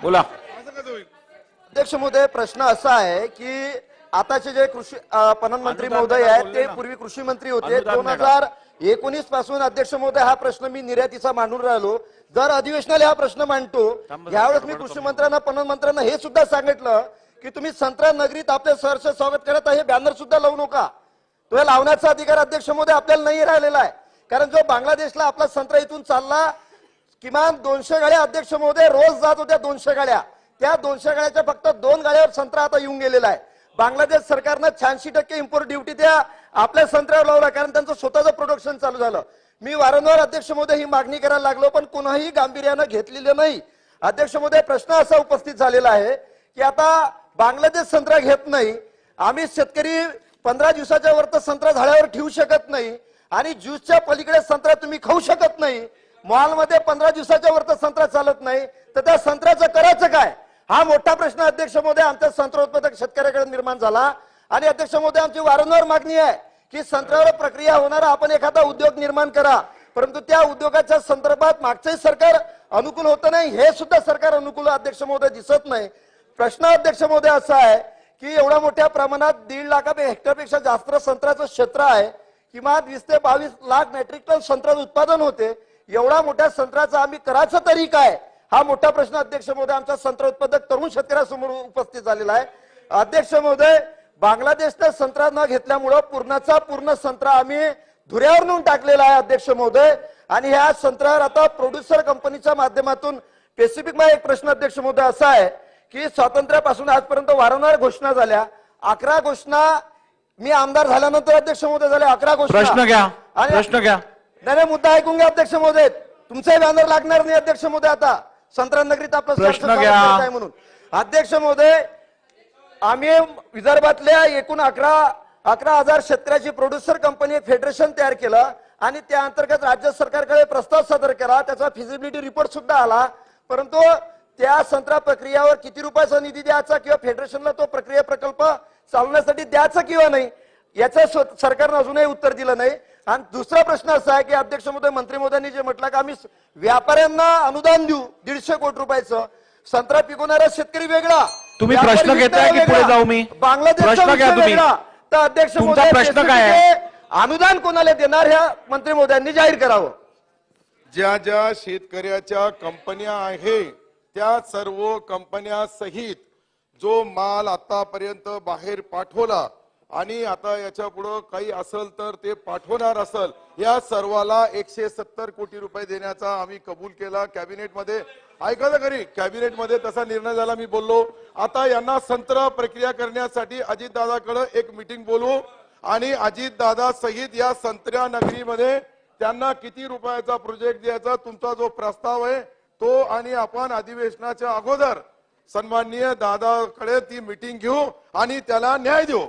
बोला अध्यक्ष महोदय प्रश्न असा आहे की आताचे जे कृषी पणन मंत्री महोदय आहेत ते. पूर्वी कृषी मंत्री होते दोन. हजार एकोणीसपासून अध्यक्ष महोदय हा प्रश्न मी निर्यातीचा मांडून राहिलो दर अधिवेशनाला हा प्रश्न मांडतो यावेळेस मी कृषी. मंत्र्यांना पणन मंत्र्यांना हे सुद्धा सांगितलं की तुम्ही संत्रा नगरीत आपले सहर्ष स्वागत करत आहे हे बॅनर सुद्धा लावू नका तो लावण्याचा अधिकार अध्यक्ष महोदय आपल्याला नाही राहिलेला आहे कारण जो बांगलादेशला आपला संत्रा इथून चालला किमान दोनशे गाड्या अध्यक्ष महोदय रोज जात होत्या दोनशे गाड्या त्या दोनशे गाड्याच्या फक्त दोन गाड्यावर संत्रा आता येऊन गेलेला आहे. बांगलादेश सरकारनं शहाऐंशी टक्के इम्पोर्ट ड्युटी त्या आपल्या संत्र्यावर लावला कारण त्यांचं स्वतःचं प्रोडक्शन चालू झालं. मी वारंवार अध्यक्ष महोदय ही मागणी करायला लागलो पण कोणाही गांभीर्यानं घेतलेलं नाही. अध्यक्ष महोदय प्रश्न असा उपस्थित झालेला आहे की आता बांगलादेश संत्रा घेत नाही. आम्ही शेतकरी पंधरा दिवसाच्या वर तर संत्रा झाडावर ठेवू शकत नाही. आणि ज्यूसच्या पलीकडे संत्रा तुम्ही खाऊ शकत नाही. मॉलमध्ये पंधरा दिवसाच्या वर तर संत्रा चालत नाही. तर त्या संत्र्याचं करायचं काय? हा मोठा प्रश्न अध्यक्ष महोदय आमच्या संत्रा उत्पादक शेतकऱ्याकडे निर्माण झाला. आणि अध्यक्ष महोदय आमची वारंवार मागणी आहे की संत्र्यावर प्रक्रिया होणारा आपण एखादा उद्योग निर्माण करा. परंतु त्या उद्योगाच्या संदर्भात मागचंही सरकार अनुकूल होतं नाही हे सुद्धा सरकार अनुकूल अध्यक्ष महोदय दिसत नाही. प्रश्न अध्यक्ष महोदय असा आहे की एवढ्या मोठ्या प्रमाणात दीड लाखा हेक्टरपेक्षा जास्त संत्र्याचं क्षेत्र आहे. किमान वीस ते बावीस लाख मेट्रिक टन संत्र्याचं उत्पादन होते. एवढा मोठ्या संत्र्याचं आम्ही करायचं तरी काय? हा मोठा प्रश्न अध्यक्ष महोदय आमच्या संत्रा उत्पादक तरुण शेतकऱ्यासमोर उपस्थित झालेला आहे. अध्यक्ष महोदय बांगलादेशचा संत्रा न घेतल्यामुळं पूर्णाचा पूर्ण संत्रा आम्ही धुऱ्यावर नेऊन टाकलेला आहे अध्यक्ष महोदय. आणि ह्या संत्र्यावर आता प्रोड्युसर कंपनीच्या माध्यमातून स्पेसिफिक माझा एक प्रश्न अध्यक्ष महोदय असा आहे की स्वातंत्र्यापासून आजपर्यंत वारंवार घोषणा झाल्या. अकरा घोषणा मी आमदार झाल्यानंतर अध्यक्ष महोदय झाले अकरा घोषणा. प्रश्न घ्या आणि- प्रश्न घ्या. नाही मुद्दा ऐकून घ्या अध्यक्ष महोदय. तुमचाही बॅनर लागणार नाही अध्यक्ष महोदय आता. संत्रा नगरीत आपलं म्हणून. अध्यक्ष महोदय आम्ही विदर्भातल्या एकूण अकरा अकरा हजार शेतकऱ्याची प्रोड्युसर कंपनी एक फेडरेशन तयार केलं आणि त्या अंतर्गत राज्य सरकारकडे प्रस्ताव सादर केला. त्याचा फिजिबिलिटी रिपोर्ट सुद्धा आला. परंतु त्या संत्रा प्रक्रियावर किती रुपयाचा निधी द्यायचा किंवा फेडरेशनला तो प्रक्रिया प्रकल्प चालवण्यासाठी द्यायचा किंवा नाही याचं सरकारनं अजूनही उत्तर दिलं नाही. आणि दुसरा प्रश्न असा आहे की अध्यक्ष महोदय मंत्री महोदयांनी जे म्हटलं की आम्ही व्यापाऱ्यांना अनुदान देऊ दीडशे कोटी रुपयाचं संत्रा पिकवणारा शेतकरी वेगळा तुम्ही प्रश्न घेताय की पुढे. जाऊ मी? बांगलादेशचा प्रश्न घ्या विषय तुम्ही. वेगळा. तर अध्यक्ष महोदय प्रश्न काय अनुदान कोणाला देणार ह्या मंत्री महोदयांनी जाहीर करावं ज्या ज्या शेतकऱ्याच्या कंपन्या आहे त्या सर्व कंपन्या सहित जो माल आतापर्यंत बाहेर पाठवला आणि आता याच्या पुढं काही असेल तर ते पाठवणार असेल. या सर्वाला एकशे सत्तर कोटी रुपये देण्याचा आम्ही कबूल केला कॅबिनेटमध्ये. ऐका ना खरी कॅबिनेटमध्ये तसा निर्णय झाला मी बोललो. आता यांना संत्र प्रक्रिया करण्यासाठी अजितदादाकडे एक मिटिंग बोलवू आणि अजितदादा सहित या संत्र्या नगरीमध्ये त्यांना किती रुपयाचा प्रोजेक्ट द्यायचा तुमचा जो प्रस्ताव आहे तो आणि आपण अधिवेशनाच्या अगोदर सन्माननीय दादाकडे ती मिटिंग घेऊ आणि त्याला न्याय देऊ.